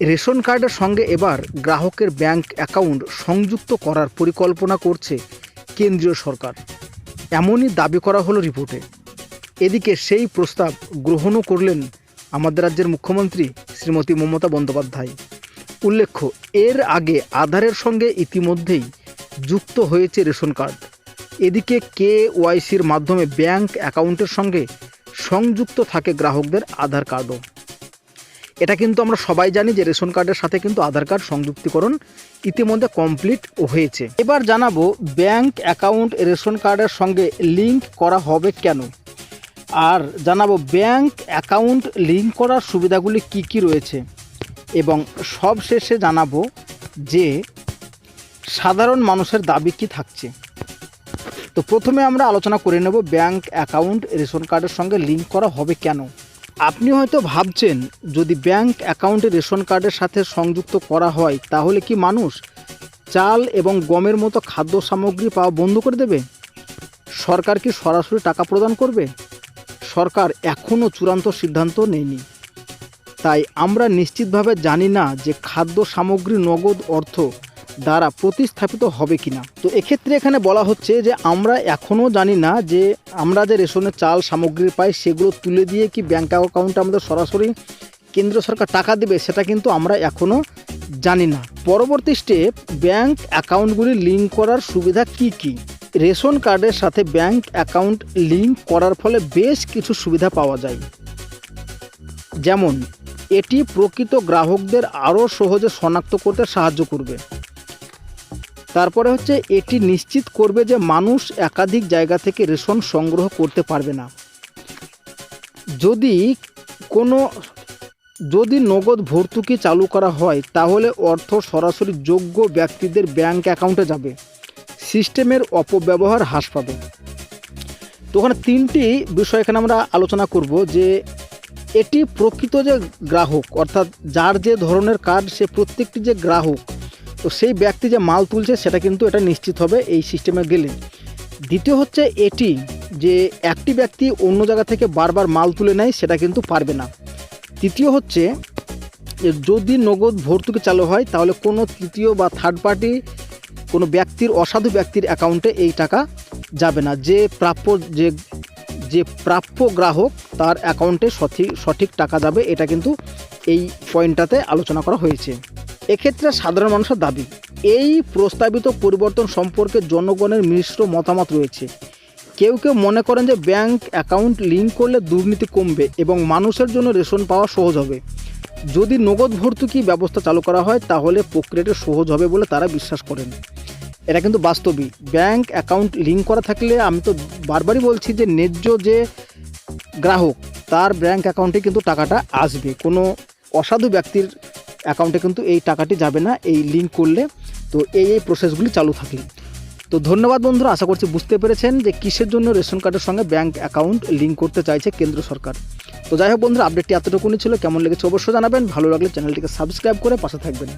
Ration কার্ডের সঙ্গে এবার গ্রাহকের ব্যাংক অ্যাকাউন্ট সংযুক্ত করার পরিকল্পনা করছে কেন্দ্রীয় সরকার। এমনই দাবি করা হলো রিপোর্টে। এদিকে সেই প্রস্তাব গ্রহণও করলেন আমাদের রাজ্যের মুখ্যমন্ত্রী শ্রীমতী মমতা বন্দ্যোপাধ্যায়। উল্লেখ্য, এর আগে আধারের সঙ্গে ইতিমধ্যেই যুক্ত হয়েছে রেশন কার্ড। এদিকে কে ওয়াইসির মাধ্যমে ব্যাংক অ্যাকাউন্টের সঙ্গে সংযুক্ত থাকে গ্রাহকদের আধার কার্ডও। এটা কিন্তু আমরা সবাই জানি যে রেশন কার্ডের সাথে কিন্তু আধার কার্ড সংযুক্তিকরণ ইতিমধ্যে কমপ্লিট হয়েছে। এবার জানাব, ব্যাংক অ্যাকাউন্ট রেশন কার্ডের সঙ্গে লিংক করা হবে কেন? আর জানাব, ব্যাংক অ্যাকাউন্ট লিংক করার সুবিধাগুলি কি কি রয়েছে? এবং সব শেষে জানাব যে, সাধারণ মানুষের দাবি কি থাকছে? তো প্রথমে আমরা আলোচনা করে নেব, ব্যাংক অ্যাকাউন্ট রেশন কার্ডের সঙ্গে লিংক করা হবে কেন? আপনি হয়তো ভাবছেন, যদি ব্যাংক অ্যাকাউন্টে রেশন কার্ডের সাথে সংযুক্ত করা হয়, তাহলে কি মানুষ চাল এবং গমের মতো খাদ্য সামগ্রী পাওয়া বন্ধ করে দেবে? সরকার কি সরাসরি টাকা প্রদান করবে? সরকার এখনও চূড়ান্ত সিদ্ধান্ত নেয়নি। তাই আমরা নিশ্চিতভাবে জানি না যে খাদ্য সামগ্রী নগদ অর্থ দ্বারা প্রতিস্থাপিত হবে কিনা। তো এক্ষেত্রে এখানে বলা হচ্ছে যে, আমরা এখনও জানি না যে, আমরা যে রেশনের চাল সামগ্রী পাই, সেগুলো তুলে দিয়ে কি ব্যাঙ্ক অ্যাকাউন্টে আমাদের সরাসরি কেন্দ্র সরকার টাকা দেবে, সেটা কিন্তু আমরা এখনও জানি না। পরবর্তী স্টেপ ব্যাংক অ্যাকাউন্টগুলি লিঙ্ক করার সুবিধা কি কি? রেশন কার্ডের সাথে ব্যাংক অ্যাকাউন্ট লিঙ্ক করার ফলে বেশ কিছু সুবিধা পাওয়া যায়। যেমন, এটি প্রকৃত গ্রাহকদের আরও সহজে শনাক্ত করতে সাহায্য করবে। তারপরে হচ্ছে এটি নিশ্চিত করবে যে মানুষ একাধিক জায়গা থেকে রেশন সংগ্রহ করতে পারবে না। যদি কোনো, যদি নগদ ভর্তুকি চালু করা হয়, তাহলে অর্থ সরাসরি যোগ্য ব্যক্তিদের ব্যাংক অ্যাকাউন্টে যাবে। সিস্টেমের অপব্যবহার হ্রাস পাবে। তো ওখানে তিনটি বিষয় এখানে আমরা আলোচনা করব যে, এটি প্রকৃত যে গ্রাহক, অর্থাৎ যার যে ধরনের কার্ড, সে প্রত্যেকটি যে গ্রাহক তো সেই ব্যক্তি যে মাল তুলছে সেটা কিন্তু এটা নিশ্চিত হবে এই সিস্টেমে গেলে দ্বিতীয় হচ্ছে এটি, যে একটি ব্যক্তি অন্য জায়গা থেকে বারবার মাল তুলে নেয়, সেটা কিন্তু পারবে না। তৃতীয় হচ্ছে যদি নগদ ভর্তুকি চালু হয়, তাহলে কোনো তৃতীয় বা থার্ড পার্টি কোনো ব্যক্তির, অসাধু ব্যক্তির অ্যাকাউন্টে এই টাকা যাবে না। যে প্রাপ্য, যে যে প্রাপ্য গ্রাহক, তার অ্যাকাউন্টে সঠিক সঠিক টাকা যাবে, এটা কিন্তু এই পয়েন্টটাতে আলোচনা করা হয়েছে। এক্ষেত্রে সাধারণ মানুষের দাবি, এই প্রস্তাবিত পরিবর্তন সম্পর্কে জনগণের মিশ্র মতামত রয়েছে। কেউ কেউ মনে করেন যে ব্যাংক অ্যাকাউন্ট লিঙ্ক করলে দুর্নীতি কমবে এবং মানুষের জন্য রেশন পাওয়া সহজ হবে। যদি নগদ ভর্তুকি ব্যবস্থা চালু করা হয়, তাহলে প্রক্রিয়াটা সহজ হবে বলে তারা বিশ্বাস করেন। এটা কিন্তু বাস্তবিক ব্যাংক অ্যাকাউন্ট লিঙ্ক করা থাকলে আমি তো বারবারই বলছি যে ন্যায্য যে গ্রাহক, তার ব্যাংক অ্যাকাউন্টে কিন্তু টাকাটা আসবে। কোনো অসাধু ব্যক্তির অ্যাকাউন্টে কিন্তু এই টাকাটি যাবে না, এই লিঙ্ক করলে। তো এই এই প্রসেসগুলি চালু থাকে তো ধন্যবাদ বন্ধুরা, আশা করছি বুঝতে পেরেছেন যে কিসের জন্য রেশন কার্ডের সঙ্গে ব্যাঙ্ক অ্যাকাউন্ট লিঙ্ক করতে চাইছে কেন্দ্র সরকার। তো যাই হোক বন্ধুরা আপডেটটি এতটুকুনি ছিল। কেমন লেগেছে অবশ্যই জানাবেন। ভালো লাগলে চ্যানেলটিকে সাবস্ক্রাইব করে পাশে থাকবেন।